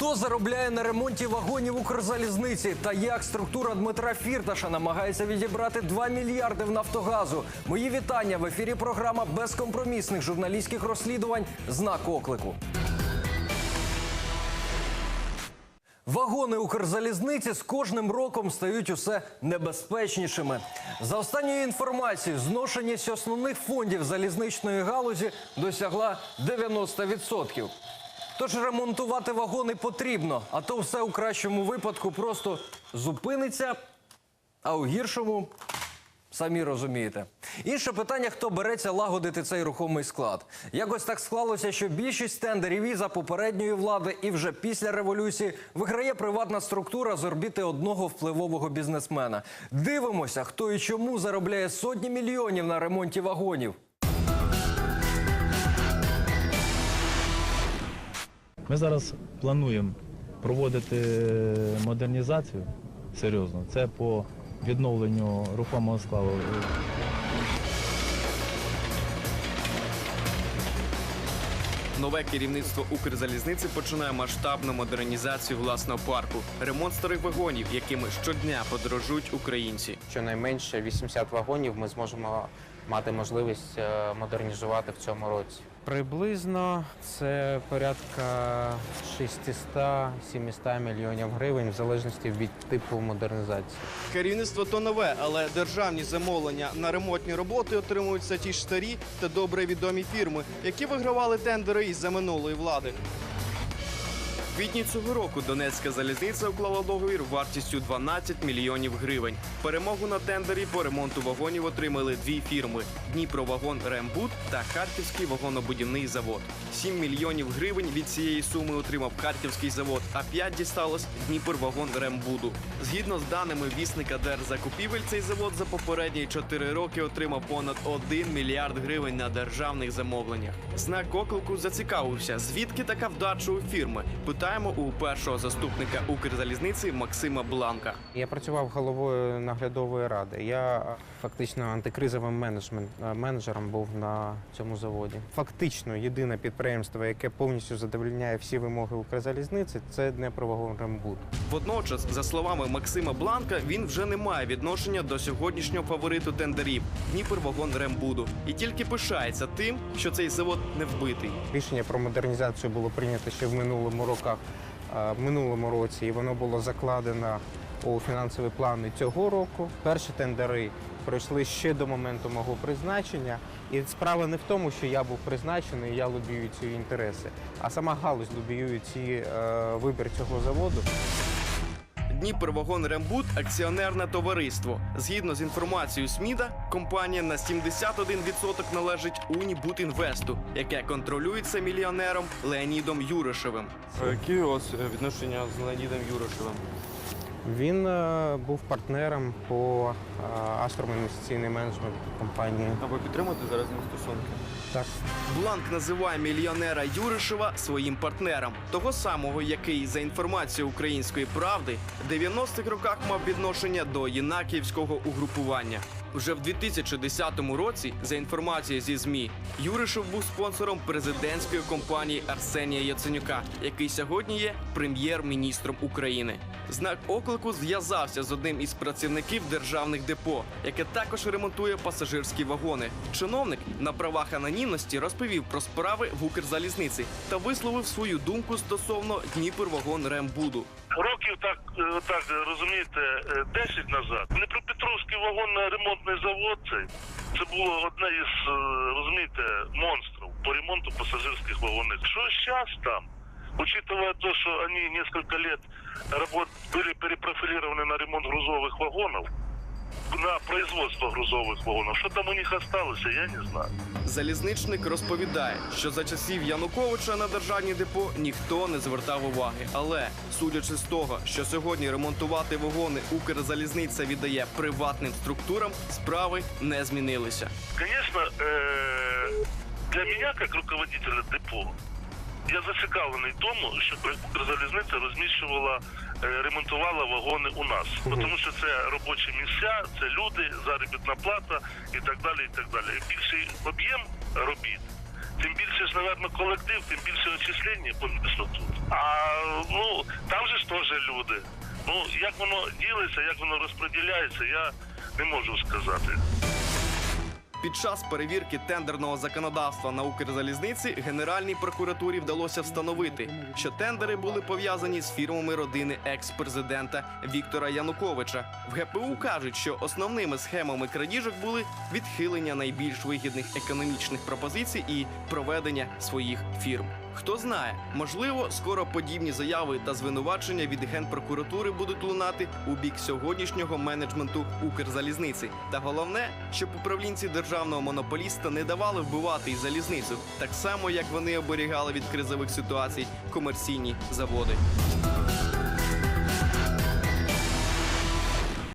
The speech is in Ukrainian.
Хто заробляє на ремонті вагонів Укрзалізниці та як структура Дмитра Фірташа намагається відібрати 2 мільярди в Нафтогазу? Мої вітання в ефірі. Програма безкомпромісних журналістських розслідувань знак оклику. Вагони Укрзалізниці з кожним роком стають усе небезпечнішими. За останньою інформацією, зношеність основних фондів залізничної галузі досягла 90%. Тож ремонтувати вагони потрібно, а то все у кращому випадку просто зупиниться, а у гіршому Самі розумієте. Інше питання, хто береться лагодити цей рухомий склад. Якось так склалося, що більшість тендерів і за попередньої влади і вже після революції виграє приватна структура з орбіти одного впливового бізнесмена. Дивимося, хто і чому заробляє сотні мільйонів на ремонті вагонів. Ми зараз плануємо проводити модернізацію серйозно. Це по відновленню рухомого складу. Нове керівництво Укрзалізниці починає масштабну модернізацію власного парку, ремонт старих вагонів, якими щодня подорожують українці. Щонайменше 80 вагонів ми зможемо мати можливість е, модернізувати в цьому році. Приблизно це порядка 600-700 мільйонів гривень в залежності від типу модернізації. Керівництво то нове, але державні замовлення на ремонтні роботи отримуються ті ж старі та добре відомі фірми, які вигравали тендери із за минулої влади. Квітні цього року Донецька залізниця уклала договір вартістю 12 мільйонів гривень. Перемогу на тендері по ремонту вагонів отримали дві фірми: Дніпровагон Рембуд та Харківський вагонобудівний завод. 7 мільйонів гривень від цієї суми отримав Харківський завод, а 5 дісталось Дніпровагон Рембуду. Згідно з даними вісника Держзакупівель, цей завод за попередні 4 роки отримав понад 1 мільярд гривень на державних замовленнях. Знак оклику зацікавився, звідки така вдача у фірми. Питаємо у першого заступника Укрзалізниці Максима Бланка. Я працював головою наглядової ради. Я фактично антикризовим менеджмент е, менеджером був на цьому заводі. Фактично, єдине підприємство, яке повністю задовольняє всі вимоги Укрзалізниці, це Днепровагон Рембуд. Водночас, за словами Максима Бланка, він вже не має відношення до сьогоднішнього фавориту тендерів Дніпервагон Рембуду і тільки пишається тим, що цей завод не вбитий. Рішення про модернізацію було прийнято ще в минулому роках, е, в минулому році, і воно було закладено у фінансові плани цього року. Перші тендери пройшли ще до моменту мого призначення. І справа не в тому, що я був призначений, я лобію ці інтереси, а сама галузь лобіює ці е, вибір цього заводу. Дніпервагон Рембуд акціонерне товариство. Згідно з інформацією СМІДа, компанія на 71% належить Унібудінвесту, яке контролюється мільйонером Леонідом Юришевим. Які у вас е, відношення з Леонідом Юришевим? Він е, був партнером по е, Астром інвестиційний менеджмент компанії. А ви підтримуєте зараз ним стосунки? Так. Бланк називає мільйонера Юришева своїм партнером, того самого, який, за інформацією української правди, в 90-х роках мав відношення до Єнаківського угрупування. Вже в 2010 році, за інформацією зі ЗМІ, Юришев був спонсором президентської компанії Арсенія Яценюка, який сьогодні є прем'єр-міністром України. Знак оклику зв'язався з одним із працівників державних депо, яке також ремонтує пасажирські вагони. Чиновник на правах анонімності розповів про справи в Укрзалізниці та висловив свою думку стосовно Дніпервагон Рембуду. Років так, е, так розумієте, е, 10 назад. Дніпропетровський вагонно-ремонтний завод цей це було одне із е, розумієте монстрів по ремонту пасажирських вагонів. Що зараз там? Учитывая то, что они несколько лет работ были перепрофилированы на ремонт грузовых вагонов, на производство грузовых вагонов, что там у них осталось, я не знаю. Залізничник розповідає, що за часів Януковича на державні депо ніхто не звертав уваги. Але судячи з того, що сьогодні ремонтувати вагони Укрзалізниця віддає приватним структурам, справи не змінилися. Конечно, э, для меня, как руководителя депо, я зацікавлений тому, щоб Укрзалізниця розміщувала, е, ремонтувала вагони у нас. Тому що це робочі місця, це люди, заробітна плата і так далі. І так далі. Більший об'єм робіт тим більше ж, напевно, колектив, тим більше очислення понесло тут. А ну там же ж теж люди. Ну як воно ділиться, як воно розподіляється, я не можу сказати. Під час перевірки тендерного законодавства на Укрзалізниці Генеральній прокуратурі вдалося встановити, що тендери були пов'язані з фірмами родини екс-президента Віктора Януковича. В ГПУ кажуть, що основними схемами крадіжок були відхилення найбільш вигідних економічних пропозицій і проведення своїх фірм. Хто знає, можливо, скоро подібні заяви та звинувачення від генпрокуратури будуть лунати у бік сьогоднішнього менеджменту Укрзалізниці. Та головне, щоб управлінці державного монополіста не давали вбивати і залізницю, так само як вони оберігали від кризових ситуацій комерційні заводи.